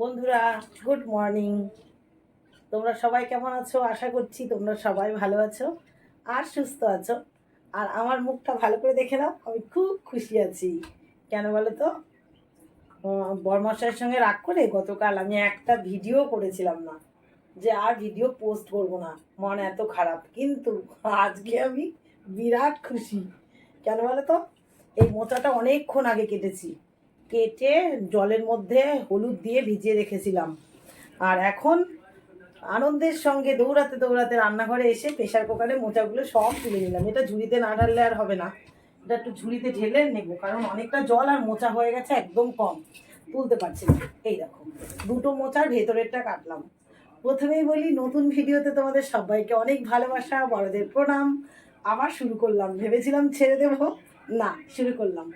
বন্ধুরা good morning তোমরা সবাই কেমন আছো? আশা করছি তোমরা সবাই ভালো আছো আর সুস্থ আছো। আর আমার মুখটা ভালো করে দেখে নাও, আমি খুব খুশি আছি। কেন বলো তো? বরমশাইয়ের সঙ্গে রাগ করে গতকাল আমি একটা ভিডিও করেছিলাম না, যে আর ভিডিও পোস্ট করব না। মন এত খারাপ, কিন্তু আজকে আমি বিরাট খুশি। কেন বলো তো? এই মোচাটা অনেকক্ষণ আগে কেটেছি। কেটে জলের মধ্যে হলুদ দিয়ে ভিজিয়ে রেখেছিলাম। আর এখন আনন্দের সঙ্গে দৌড়াতে দৌড়াতে রান্নাঘরে এসে প্রেশার কুকারে মোচাগুলো সব তুলে নিলাম। এটা ঝুড়িতে না ঢাললে আর হবে না। এটা একটু ঝুড়িতে ঢেলে নেব, কারণ অনেকটা জল আর মোচা হয়ে গেছে একদম কম। তুলতে পারছি না। এই দেখো, দুটো মোচার ভেতরেরটা কাটলাম। প্রথমেই বলি, নতুন ভিডিওতে তোমাদের সবাইকে অনেক ভালোবাসা, বড়দের প্রণাম। আবার শুরু করলাম। ভেবেছিলাম ছেড়ে দেবো, না, শুরু করলাম।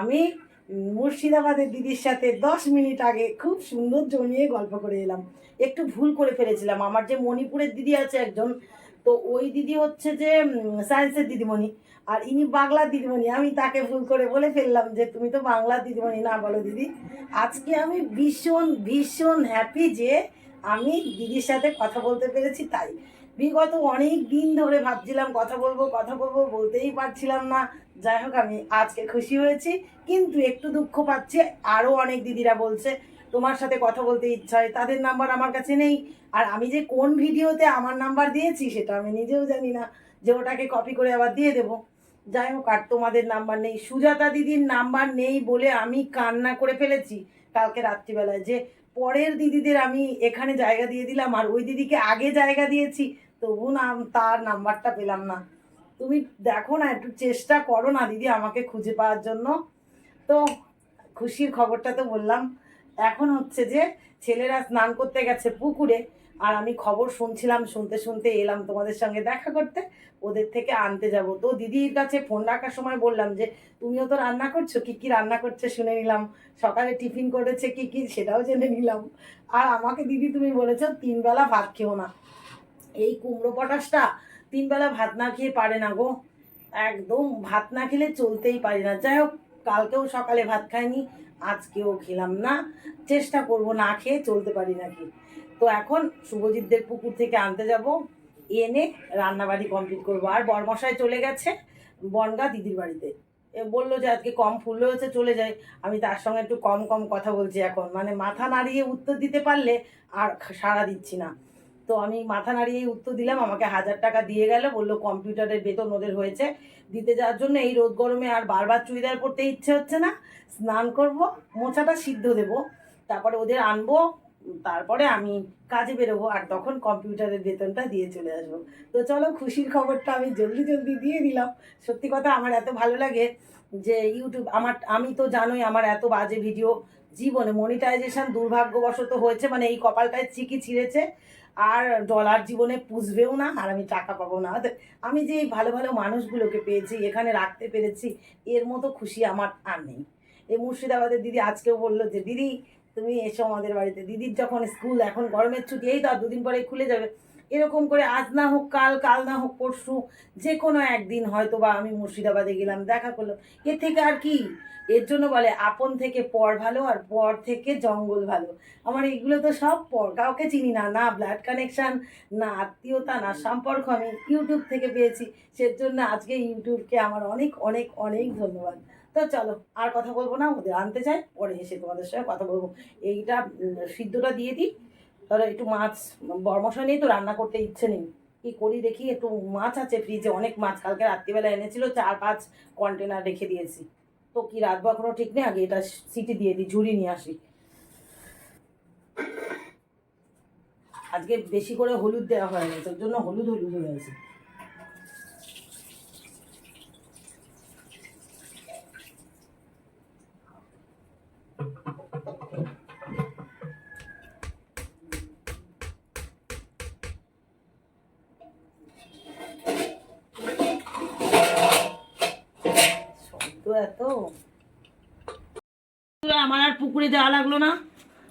আমি মুর্শিদাবাদের দিদির সাথে দশ মিনিট আগে খুব সুন্দর জমিয়ে গল্প করে এলাম। একটু ভুল করে ফেলেছিলাম। আমার যে মণিপুরের দিদি আছে একজন, তো ওই দিদি হচ্ছে যে সায়েন্সের দিদিমণি। আর ইনি বাংলার দিদিমণি। আমি তাকে ভুল করে বলে ফেললাম যে, তুমি তো বাংলার দিদিমণি না বলো দিদি। আজকে আমি ভীষণ ভীষণ হ্যাপি যে, আমি দিদির সাথে কথা বলতে পেরেছি, তাই। বিগত অনেক দিন ধরে ভাবছিলাম কথা বলব কথা বলব, বলতেই পারছিলাম না। যাই হোক, আমি আজকে খুশি হয়েছি, কিন্তু একটু দুঃখ পাচ্ছে আরও অনেক দিদিরা বলছে, তোমার সাথে কথা বলতে ইচ্ছা হয়, তাদের নাম্বার আমার কাছে নেই। আর আমি যে কোন ভিডিওতে আমার নাম্বার দিয়েছি, সেটা আমি নিজেও জানি না, যে ওটাকে কপি করে আবার দিয়ে দেবো। যাই হোক, আর তোমাদের নাম্বার নেই। সুজাতা দিদির নাম্বার নেই বলে আমি কান্না করে ফেলেছি কালকে রাত্রিবেলায় যে পরের দিদিদের আমি এখানে জায়গা দিয়ে দিলাম, আর ওই দিদিকে আগে জায়গা দিয়েছি, তবু না, তার নাম্বারটা পেলাম না। তুমি দেখো না, একটু চেষ্টা করো না দিদি আমাকে খুঁজে পাওয়ার জন্য। তো খুশির খবরটা তো বললাম। এখন হচ্ছে যে ছেলেরা স্নান করতে গেছে পুকুরে আর আমি খবর শুনছিলাম, শুনতে শুনতে এলাম তোমাদের সঙ্গে দেখা করতে, ওদের থেকে আনতে যাব। তো দিদির কাছে ফোন রাখার সময় বললাম যে, তুমিও তো রান্না করছ? কি কি রান্না করছে? শুনে নিলাম। সকালে টিফিন করেছে, কি কি সেটাও জেনে নিলাম। আর আমাকে দিদি তুমি বলেছ তিনবেলা ভাত খেও না। এই কুমড়ো পটাশটা তিনবেলা ভাত না খেয়ে পারে না গো। একদম ভাত না খেলে চলতেই পারি না। যাই হোক, কালকেও সকালে ভাত খাইনি, আজকেও খেলাম না। চেষ্টা করব না খেয়ে চলতে পারি নাকি। তো এখন শুভজিৎদের পুকুর থেকে আনতে যাব। এনে রান্নাবাড়ি কমপ্লিট করব। আর বরমশাই চলে গেছে বনগা দিদির বাড়িতে। বলল যে আজকে কম ফুল হয়েছে, চলে যায় আমি তার সঙ্গে একটু কম কম কথা বলছি এখন। মানে মাথা নাড়িয়ে উত্তর দিতে পারলে আর সাড়া দিচ্ছি না। তো আমি মাথা নাড়িয়ে উত্তর দিলাম, আমাকে হাজার টাকা দিয়ে গেল। বলল কম্পিউটারের বেতন ওদের হয়েছে। দিতে যাওয়ার জন্য এই রোদ গরমে আর বারবার চুড়িদার পরতে ইচ্ছে হচ্ছে না। স্নান করব, মোচাটা সিদ্ধ দেব। তারপরে ওদের আনব। তারপরে আমি কাজে বেরোবো আর তখন কম্পিউটারের বেতনটা দিয়ে চলে আসব। তো চলো খুশির খবরটা আমি জলদি জলদি দিয়ে দিলাম। সত্যি কথা আমার এত ভালো লাগে যে ইউটিউব আমার, আমি তো জানোই আমার এত বাজে ভিডিও। জীবনে মনিটাইজেশন দুর্ভাগ্যবশত হয়েছে মানে এই কপালটায় চিকি ছিঁড়েছে। আর ডলার জীবনে পুষবেও না, আর আমি টাকা পাবো না। আমি যে ভালো ভালো মানুষগুলোকে পেয়েছি, এখানে রাখতে পেরেছি, এর মতো খুশি আমার আর নেই। এই মুর্শিদাবাদের দিদি আজকেও বলল যে, দিদি তুমি এসো আমাদের বাড়িতে। দিদির যখন স্কুল, এখন গরমের ছুটি, এই তো দুদিন পরে খুলে যাবে। এরকম করে আজ না হোক কাল কাল না হোক পরশু, যে কোনো একদিন হয়তো বা আমি মুর্শিদাবাদে গেলাম, দেখা করলাম। এর থেকে আর কি? এর জন্য বলে, আপন থেকে পর ভালো আর পর থেকে জঙ্গল ভালো। আমার এগুলো তো সব পর, কাউকে চিনি না না ব্লাড কানেকশন, না আত্মীয়তা, না সম্পর্ক আমি ইউটিউব থেকে পেয়েছি। সেজন্য আজকে ইউটিউবকে আমার অনেক অনেক অনেক ধন্যবাদ। তো চলো, আর কথা বলব না, ওদের আনতে চাই পরে এসে তোমাদের সঙ্গে কথা বলব। এইটা সিদ্ধটা দিয়ে দিই। তাহলে একটু মাছ, বরমশা নিয়ে তো রান্না করতে ইচ্ছে নেই। কি করি দেখি, একটু মাছ আছে ফ্রিজে অনেক মাছ কালকে রাত্রিবেলা এনেছিল, চার পাঁচ কন্টেনার রেখে দিয়েছি। তো কি রাখব এখনও ঠিক নেই, আগে এটা সিটি দিয়ে দিই, ঝুড়ি নিয়ে আসি। আজকে বেশি করে হলুদ দেওয়া হয় না ওর জন্য হলুদ হলুদ হয়ে গেছে। আমার আর পুকুরে যাওয়া লাগল না।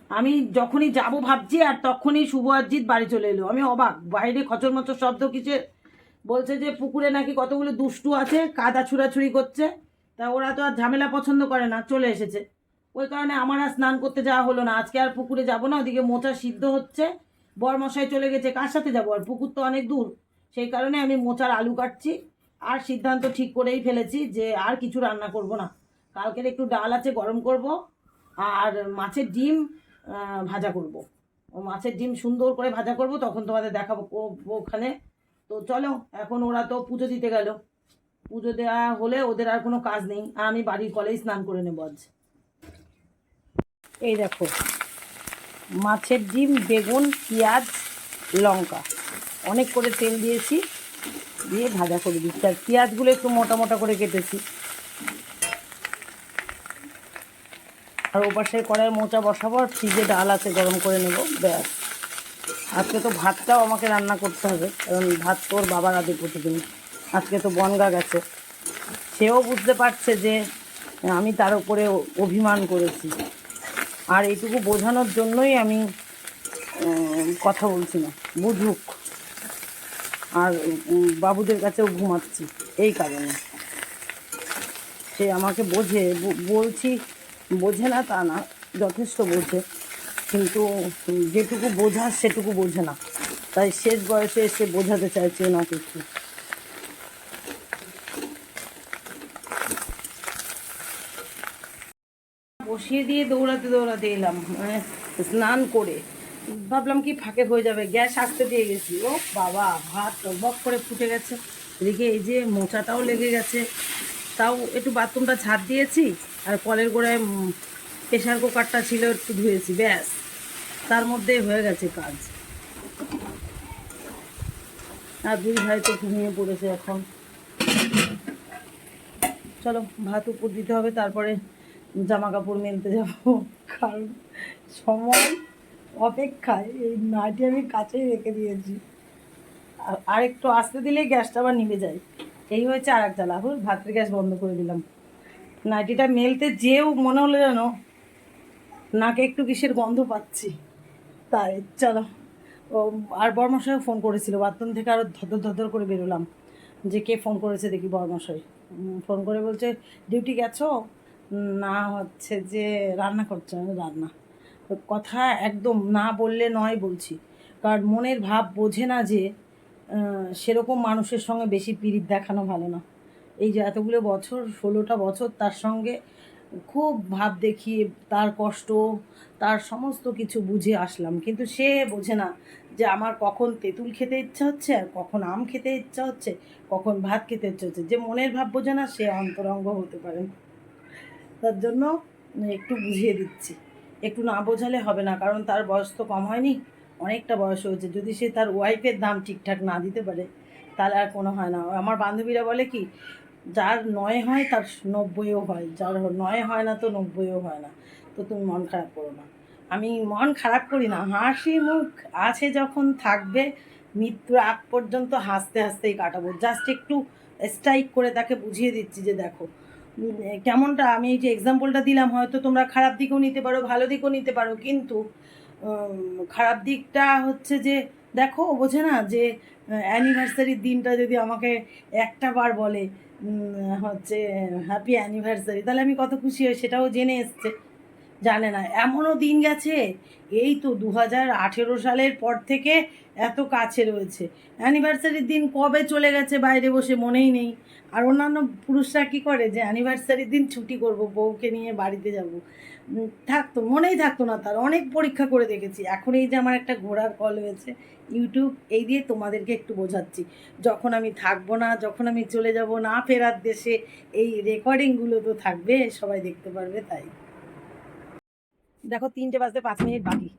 আমি যখনই যাব ভাবছি, আর তখনই শুভ অজিৎ বাড়ি চলে এলো। আমি অবাক, বাইরে খচর মচর শব্দ কিসে? বলছে যে পুকুরে নাকি কতগুলো দুষ্টু আছে, কাদা ছুড়াছুড়ি করছে। তা ওরা তো আর ঝামেলা পছন্দ করে না, চলে এসেছে। ওই কারণে আমার আর স্নান করতে যাওয়া হলো না। আজকে আর পুকুরে যাব না, ওদিকে মোচা সিদ্ধ হচ্ছে। বরমশাই চলে গেছে, কার সাথে যাব? আর পুকুর তো অনেক দূর। সেই কারণে আমি মোচার আলু কাটছি। আর সিদ্ধান্ত ঠিক করেই ফেলেছি যে আর কিছু রান্না করব না। কালকের একটু ডাল আছে, গরম করব, আর মাছের ডিম ভাজা করব। ও মাছের ডিম সুন্দর করে ভাজা করব, তখন তোমাদের দেখাবো ওখানে। তো চলো, এখন ওরা তো পুজো দিতে গেল। পুজো দেওয়া হলে ওদের আর কোনো কাজ নেই। আমি বাড়ির কলেই স্নান করে নেব আজ। এই দেখো, মাছের ডিম, বেগুন, পেঁয়াজ, লঙ্কা। অনেক করে তেল দিয়েছি। দিয়ে ভাজা করে দিচ্ছি। আর পেঁয়াজগুলো একটু মোটা মোটা করে কেটেছি। আর ওপাশে কড়াই মোচা বসাবো আর ফ্রিজে ডাল আছে গরম করে নেব, ব্যাস। আজকে তো ভাতটাও আমাকে রান্না করতে হবে, কারণ ভাত তোর বাবার আগে প্রতিদিন। আজকে তো বনগা গেছে। সেও বুঝতে পারছে যে আমি তার উপরে অভিমান করেছি। আর এইটুকু বোঝানোর জন্যই আমি কথা বলছি না। বুঝুক। আর বাবুদের কাছেও ঘুমাচ্ছি। এই কারণে। সে আমাকে বোঝে বলছি, বোঝে না তা না, যথেষ্ট বোঝে। কিন্তু যেটুকু বোঝার সেটুকু বোঝে না। তাই শেষ বয়সে এসে বোঝাতে চাইছে না কিছু বসিয়ে দিয়ে দৌড়াতে দৌড়াতে এলাম মানে স্নান করে। ভাবলাম কি ফাঁকে হয়ে যাবে, গ্যাস আসতে দিয়ে গেছি। ও বাবা, ভাত টকবক করে ফুটে গেছে। এদিকে এই যে মোচাটাও লেগে গেছে। তাও একটু বাথরুমটা ছাড় দিয়েছি, আর কলের গোড়ায় প্রেশার কুকারটা ছিল একটু ধুয়েছি, ব্যাস। তার মধ্যে হয়ে গেছে কাজ। আর দুই ভাই তো ঘুমিয়ে পড়েছে এখন। চলো, ভাত উপর দিতে হবে, তারপরে জামা কাপড় মেলতে যাব। কারণ সময় অপেক্ষায় এই নাইটি আমি কাছেই রেখে দিয়েছি। আর একটু আসতে দিলেই গ্যাসটা আবার নিভে যায়। এই হয়েছে আর এক জ্বালা। হুল ভাতের গ্যাস বন্ধ করে দিলাম। নাইটিটা মেলতে যেও মনে হলো যেন নাকে একটু কিসের গন্ধ পাচ্ছি। তাই, চলো। ও, আর বর্মশাই ফোন করেছিল। বাথরুম থেকে আরও ধর ধদর করে বেরোলাম। যে কে ফোন করেছে দেখি বর্মশাই। ফোন করে বলছে, ডিউটি গেছো? না হচ্ছে যে, রান্না করছ, রান্না। কথা একদম না বললে নয় বলছি। কারণ মনের ভাব বোঝে না যে সেরকম মানুষের সঙ্গে বেশি পিরিত দেখানো ভালো না। এই যে এতগুলো বছর, ষোলোটা বছর তার সঙ্গে খুব ভাব দেখিয়ে তার কষ্ট, তার সমস্ত কিছু বুঝে আসলাম। কিন্তু সে বোঝে না যে আমার কখন তেঁতুল খেতে ইচ্ছা হচ্ছে, আর কখন আম খেতে ইচ্ছা হচ্ছে, কখন ভাত খেতে ইচ্ছা হচ্ছে। যে মনের ভাব বোঝে না, সে অন্তরঙ্গ হতে পারে তার জন্য একটু বুঝিয়ে দিচ্ছি। একটু না বোঝালে হবে না, কারণ তার বয়স তো কম হয়নি, অনেকটা বয়স হয়েছে। যদি সে তার ওয়াইফের দাম ঠিকঠাক না দিতে পারে, তাহলে আর কোনো হয় না। আমার বান্ধবীরা বলে কি, যার নয় হয় তার নব্বইও হয়, যার নয় হয় না তো নব্বইও হয় না। তো তুমি মন খারাপ করো না। আমি মন খারাপ করি না, হাসি মুখ আছে যখন থাকবে, মৃত্যুর আগ পর্যন্ত হাসতে হাসতেই কাটাবো। জাস্ট একটু স্ট্রাইক করে তাকে বুঝিয়ে দিচ্ছি যে দেখো কেমনটা? আমি যে এক্সাম্পলটা দিলাম, হয়তো তোমরা খারাপ দিকেও নিতে পারো, ভালো দিকেও নিতে পারো, কিন্তু খারাপ দিকটা হচ্ছে যে, দেখো, বোঝে না যে অ্যানিভার্সারির দিনটা যদি আমাকে একটা বার বলে হচ্ছে হ্যাপি অ্যানিভার্সারি তাহলে আমি কত খুশি হই, সেটাও জেনে এসছে। জানে না। এমনও দিন গেছে, এই তো দু হাজার আঠেরো সালের পর থেকে এত কাছে রয়েছে। অ্যানিভার্সারির দিন কবে চলে গেছে বাইরে বসে মনেই নেই। আর অন্যান্য পুরুষরা কী করে যে অ্যানিভার্সারির দিন ছুটি করব, বউকে নিয়ে বাড়িতে যাব? থাকতো, মনেই থাকতো না তার। অনেক পরীক্ষা করে দেখেছি। এখন এই যে আমার একটা ঘোরার কল হয়েছে ইউটিউব এই দিয়ে তোমাদেরকে একটু বোঝাচ্ছি। যখন আমি থাকব না, যখন আমি চলে যাব না ফেরার দেশে, এই রেকর্ডিংগুলো তো থাকবে, সবাই দেখতে পারবে তাই। দেখো তিনটে বাজতে পাঁচ মিনিট বাকি।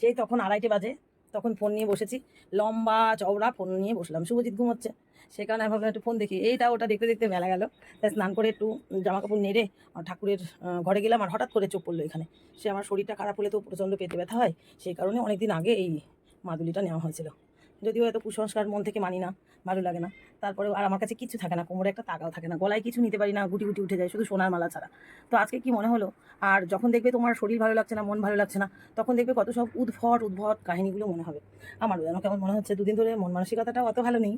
সেই তখন আড়াইটে বাজে, তখন ফোন নিয়ে বসেছি। লম্বা চওড়া ফোন নিয়ে বসলাম। শুভজিৎ ঘুমোচ্ছে। সে কারণে আমি ভাবলাম একটু ফোন দেখি। এইটা ওটা দেখতে দেখতে মেলা গেল। তাই স্নান করে একটু জামা কাপড় নেড়ে ঠাকুরের ঘরে গেলাম আর হঠাৎ করে চোখ পড়ল এখানে। সে আমার শরীরটা খারাপ হলে তো প্রচণ্ড পেটে ব্যথা হয়। সেই কারণে অনেকদিন আগে এই মাদুলিটা নেওয়া হয়েছিল। যদিও এত কুসংস্কার মন থেকে মানি না, ভালো লাগে না। তারপরে আর আমার কাছে কিছু থাকে না, কোমরে একটা তাগাও থাকে না, গলায় কিছু নিতে পারি না, গুটি গুটি উঠে যায়, শুধু সোনার মালা ছাড়া। তো আজকে কি মনে হলো? আর যখন দেখবে তোমার শরীর ভালো লাগছে না, মন ভালো লাগছে না, তখন দেখবে কত সব উদ্ভট উদ্ভট কাহিনীগুলো মনে হবে। আমারও যেন কেমন মনে হচ্ছে, দুদিন ধরে মন মানসিকতাটাও অত ভালো নেই,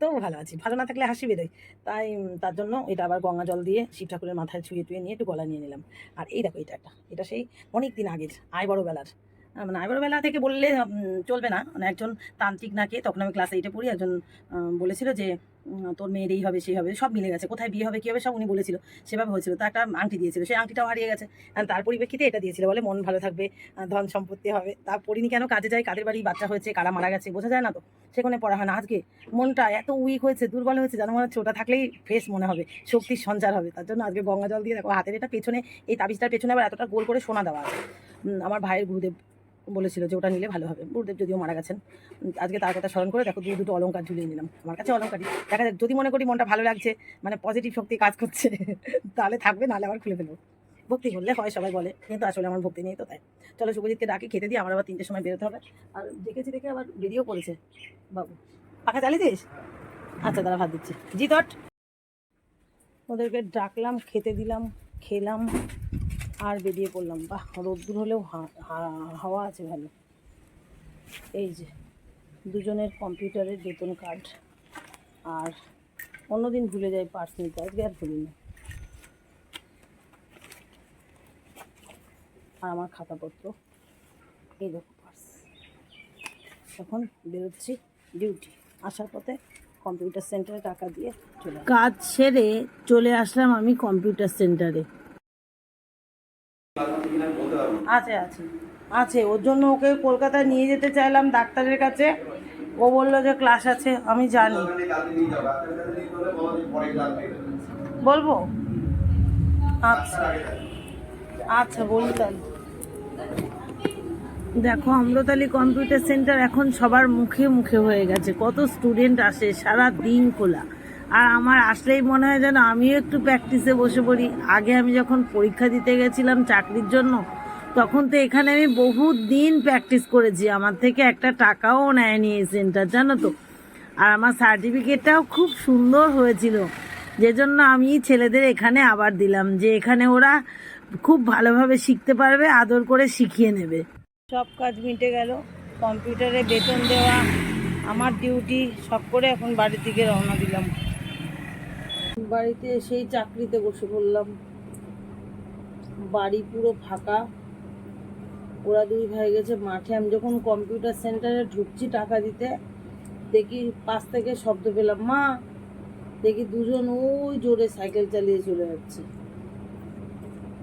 তো ভালো আছি। ভালো না থাকলে হাসি বেরোয়। তাই, তার জন্য এটা আবার গঙ্গা জল দিয়ে শিব ঠাকুরের মাথায় ছুঁয়ে টুয়ে নিয়ে একটু গলা নিয়ে নিলাম। আর এই দেখো এটা একটা, এটা সেই অনেক দিন আগের, আয় বড় বেলার। মানে আয় বড় বেলা থেকে বললে চলবে না। মানে একজন তান্ত্রিক নাকি তখন আমি ক্লাস এইটে পড়ি, একজন বলেছিল যে তোর মেয়ের এই হবে সেই হবে, সব মিলে গেছে। কোথায় বিয়ে হবে, কী হবে, সব উনি বলেছিল। সেভাবে হয়েছিল। তো একটা আংটি দিয়েছিল। সেই আংটিটাও হারিয়ে গেছে। তার পরিপ্রেক্ষিতে এটা দিয়েছিল। বলে, মন ভালো থাকবে ধন সম্পত্তি হবে। তা পড়িনি কেন? কাজে যায় কাদের বাড়ি বাচ্চা হয়েছে, কারা মারা গেছে, বোঝা যায় না তো? সেখানে পড়া হয় না। আজকে মনটা এত উইক হয়েছে, দুর্বল হয়েছে, যেন মনে হচ্ছে ওটা থাকলেই ফ্রেশ মনে হবে, শক্তির সঞ্চার হবে। তার জন্য আজকে গঙ্গা জল দিয়ে দেখো, হাতের এটা পেছনে, এই তাবিজটার পেছনে আবার এতটা গোল করে সোনা দেওয়া আছে। আমার ভাইয়ের গুরুদেব বলেছিল যে ওটা নিলে ভালো হবে। গুরুদেব যদিও মারা গেছেন। আজকে তার কথা স্মরণ করে দেখো দু দুটো অলঙ্কার ঝুলিয়ে নিলাম। আমার কাছে অলঙ্কারই দেখা যাক, যদি মনে করি মনটা ভালো লাগছে মানে পজিটিভ শক্তি কাজ করছে, তাহলে থাকবে, নাহলে আবার খুলে ফেলব। ভক্তি করলে হয়, সবাই বলে, কিন্তু আসলে আমার ভক্তি নেই তো তাই। চলো শুভজিৎকে ডাকি, খেতে দিয়ে আমার আবার তিনটের সময় বেরোতে হবে। আর দেখেছি দেখে আবার বেরিয়েও পড়েছে বাবু। পাখা চালিয়ে দিস আচ্ছা দাদা ভাত দিচ্ছি। জি তট ওদেরকে ডাকলাম, খেতে দিলাম, খেলাম। আর বেরিয়ে পড়লাম। বাহ, রোদ্দুর হলেও হাওয়া আছে ভালো। এই যে, দুজনের কম্পিউটারের বেতন কার্ড। আর অন্যদিন ভুলে যাই পার্স নিতে আজকে আর ভুলি না। আর আমার খাতাপত্র, এই দেখো পার্স এখন বেরোচ্ছি ডিউটি আসার পথে কম্পিউটার সেন্টারে টাকা দিয়ে চলে কাজ সেরে চলে আসলাম আমি কম্পিউটার সেন্টারে আছে আছে। আছে, ওর জন্য ওকে কলকাতায় নিয়ে যেতে চাইলাম ডাক্তারের কাছে। ও বলল যে ক্লাস আছে, আমি জানি। বলব? আচ্ছা। আচ্ছা বলি তাহলে। দেখো, আম্রতালি কম্পিউটার সেন্টার এখন সবার মুখে মুখে হয়ে গেছে। কত স্টুডেন্ট আসে, সারা দিন খোলা। আর আমার আসলেই মনে হয় যেন আমিও একটু প্র্যাকটিসে বসে পড়ি। আগে আমি যখন পরীক্ষা দিতে গেছিলাম চাকরির জন্য তখন তো এখানে আমি বহু দিন প্র্যাকটিস করেছি। আমার থেকে একটা টাকাও নেয়নি এই সেন্টার জানো তো? আর আমার সার্টিফিকেটটাও খুব সুন্দর হয়েছিল। যে জন্য আমি ছেলেদের এখানে আবার দিলাম, যে এখানে ওরা খুব ভালোভাবে শিখতে পারবে, আদর করে শিখিয়ে নেবে। সব কাজ মিটে গেল। কম্পিউটারে বেতন দেওয়া, আমার ডিউটি সব করে এখন বাড়ির দিকে রওনা দিলাম। বাড়িতে এসেই চাকরিতে বসে পড়লাম। বাড়ি পুরো ফাঁকা। ওরা দুই ভাই গেছে মাঠে। আমি যখন কম্পিউটার সেন্টারে ঢুকছি টাকা দিতে, দেখি পাশ থেকে শব্দ পেলাম, মা! দেখি দুজন ওই জোরে সাইকেল চালিয়ে চলে যাচ্ছে।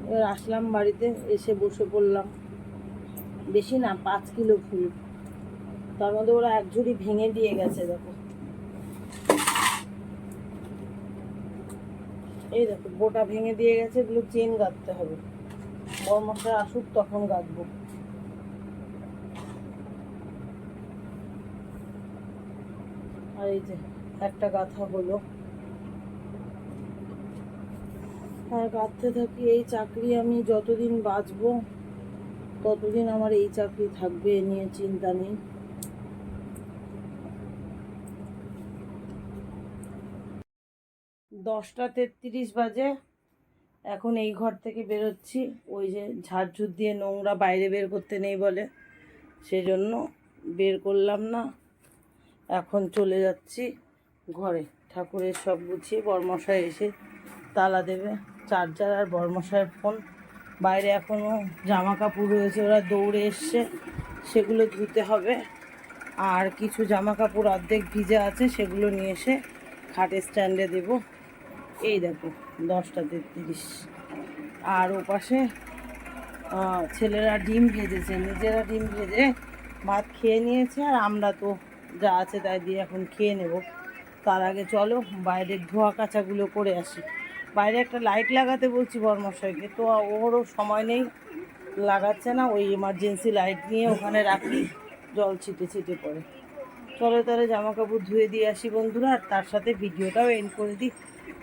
এবার আসলাম বাড়িতে, এসে বসে পড়লাম। বেশি না, পাঁচ কিলো ফুল। তার মধ্যে ওরা এক ঝুড়ি ভেঙে দিয়ে গেছে, দেখো। এই দেখো বোটা ভেঙে দিয়ে গেছে, এগুলো চেন গাঁথতে হবে। বড় মশাই আসুক, তখন গাঁথবো। আর এই যে, একটা গাঁথা হলো। আর গাঁথতে থাকি, এই চাকরি আমি যতদিন বাঁচবো, ততদিন আমার এই চাকরি থাকবে এ নিয়ে চিন্তা নেই। দশটা তেত্রিশ বাজে, এখন এই ঘর থেকে বেরোচ্ছি। ওই যে ঝাড়ঝুট দিয়ে নোংরা বাইরে বের করতে নেই বলে, সেজন্য বের করলাম না। এখন চলে যাচ্ছি ঘরে। ঠাকুরের সব গুছিয়ে বরমশাই এসে তালা দেবে। চার্জার আর বরমশাইয়ের ফোন। বাইরে এখনও জামা কাপড় রয়েছে, ওরা দৌড়ে এসছে। সেগুলো ধুতে হবে। আর কিছু জামা কাপড় অর্ধেক ভিজে আছে, সেগুলো নিয়ে এসে খাটের স্ট্যান্ডে দেবো। এই দেখো, দশটা তেত্রিশ। আর ও পাশে ছেলেরা ডিম ভেজেছে, নিজেরা ডিম ভেজে ভাত খেয়ে নিয়েছে, আর আমরা তো যা আছে তাই দিয়ে এখন খেয়ে নেব। তার আগে চলো বাইরের ধোয়া কাচাগুলো করে আসি। বাইরে একটা লাইট লাগাতে বলছি বর্মশাইকে। তো ওরও সময় নেই, লাগাচ্ছে না, ওই এমার্জেন্সি লাইট নিয়ে ওখানে রাখি। জল ছিটে ছিটে পড়ে। চলো তাহলে জামা কাপড় ধুয়ে দিয়ে আসি বন্ধুরা, আর তার সাথে ভিডিওটাও এন্ড করে দিই।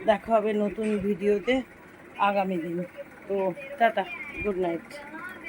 দেখা হবে নতুন ভিডিওতে আগামী দিন। তো টাটা গুড নাইট